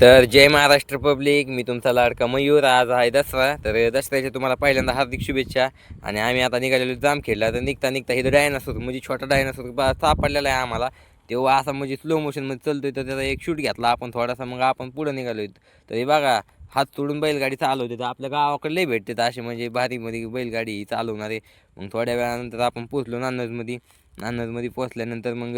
तर जय महाराष्ट्र पब्लिक मी तुमचा लाडका मयूर. आज आहे दसरा तर दसऱ्याच्या तुम्हाला पहिल्यांदा हार्दिक शुभेच्छा. आणि आम्ही आता निघालेलो जाम खेळला. तर निघता निघता इथं डायनासोर म्हणजे छोटा डायनासोर सापडलेला आहे आम्हाला. तेव्हा असा म्हणजे स्लो मोशनमध्ये चालतोय तर त्याचा एक शूट घेतला आपण थोडासा. मग आपण पुढं निघालो तर हे बघा हात सोडून बैलगाडी चालवते तर आपल्या गावाकडे लई भेटते तर असे म्हणजे भारीमध्ये बैलगाडी चालवणारे. मग थोड्या वेळानंतर आपण पोचलो नांदजमध्ये नांदजमध्ये पोचल्यानंतर मग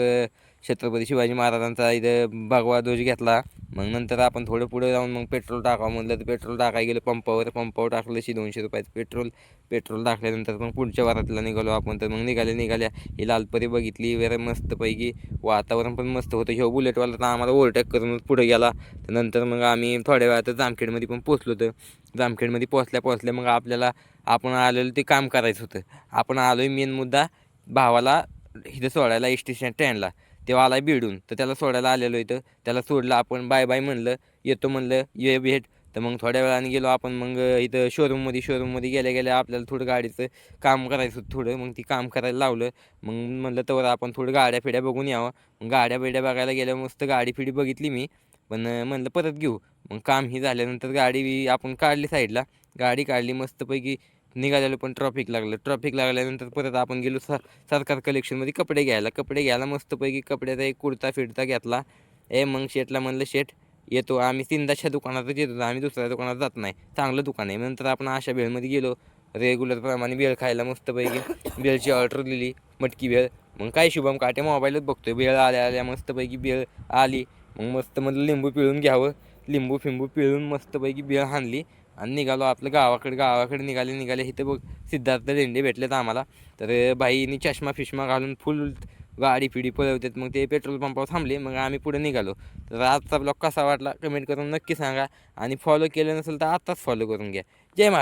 छत्रपती शिवाजी महाराजांचा इथं भगवा ध्वज घेतला. मग नंतर आपण थोडं पुढे जाऊन मग पेट्रोल टाकावं म्हणलं तर पेट्रोल टाकायला गेलं पंपावर. पंपावर टाकलंशी दोनशे रुपयाचं पेट्रोल. पेट्रोल टाकल्यानंतर मग पुढच्या वारातला निघालो आपण. तर मग निघाले निघाल्या ही लालपरी बघितली. वगैरे मस्तपैकी वातावरण पण मस्त होतं. ह्यो बुलेटवाला तर आम्हाला ओव्हरटेक करून पुढे गेला. तर नंतर मग आम्ही थोड्या वेळात जामखेडमध्ये पण पोचलो तर जामखेडमध्ये पोचल्या पोचल्या मग आपल्याला आपण आलेलं ते काम करायचं होतं. आपण आलो आहे मेन मुद्दा भावाला इथं सोडायला एस टी स्टँडला. तेव्हा आला बिडून तर त्याला सोडायला आलेलो इथं. त्याला सोडलं आपण बाय बाय म्हणलं येतो म्हणलं ये भेट. तर मग थोड्या वेळाने गेलो आपण मग इथं शोरूममध्ये शोरूममध्ये गेल्या गेल्या आपल्याला थोडं गाडीचं काम करायचं होतं थोडं. मग ती काम करायला लावलं. मग म्हणलं तर आपण थोडं गाड्या फिड्या बघून यावं. मग गाड्या बिड्या बघायला गेल्या मस्त गाडी फिडी बघितली मी. पण म्हणलं परत घेऊ. मग काम ही झाल्यानंतर गाडी आपण काढली साईडला. गाडी काढली मस्तपैकी. निघालेलो पण ट्रॉफिक लागलं. ट्रॉफिक लागल्यानंतर परत आपण गेलो स सरकार कलेक्शनमध्ये कपडे घ्यायला. कपडे घ्यायला मस्तपैकी कपड्याचा एक कुर्ता फिरता घेतला. ए मग शेटला म्हणलं शेट येतो. आम्ही तीनदाच्या दुकानातच येतो. आम्ही दुसऱ्या दुकानात जात नाही. चांगलं दुकान आहे. नंतर आपण अशा वेळमध्ये गेलो. रेग्युलरप्रमाणे वेळ खायला मस्तपैकी. बेळची ऑर्डर दिली. मटकी वेळ मग काय शुभम काटे मोबाईलच बघतोय. बेळ आल्या आल्या मस्तपैकी बेळ आली. मग मस्त म्हणलं लिंबू पिळून घ्यावं. लिंबू फिंबू पिळून मस्तपैकी भेळ आणली आणि निघालो आपलं गावाकडे गावाकडे निघाले निघाले. इथे बघ सिद्धार्थ लेंडे भेटलेत आम्हाला. तर बाईनी चष्मा फिष्मा घालून फुल गाडी पिढी पळवतात मग ते पेट्रोल पंपावर थांबले मग आम्ही पुढे निघालो. तर आजचा ब्लॉग कसा वाटला? कमेंट करून नक्की सांगा. आणि फॉलो केलं नसेल तर आत्ताच फॉलो करून घ्या. जय महाराज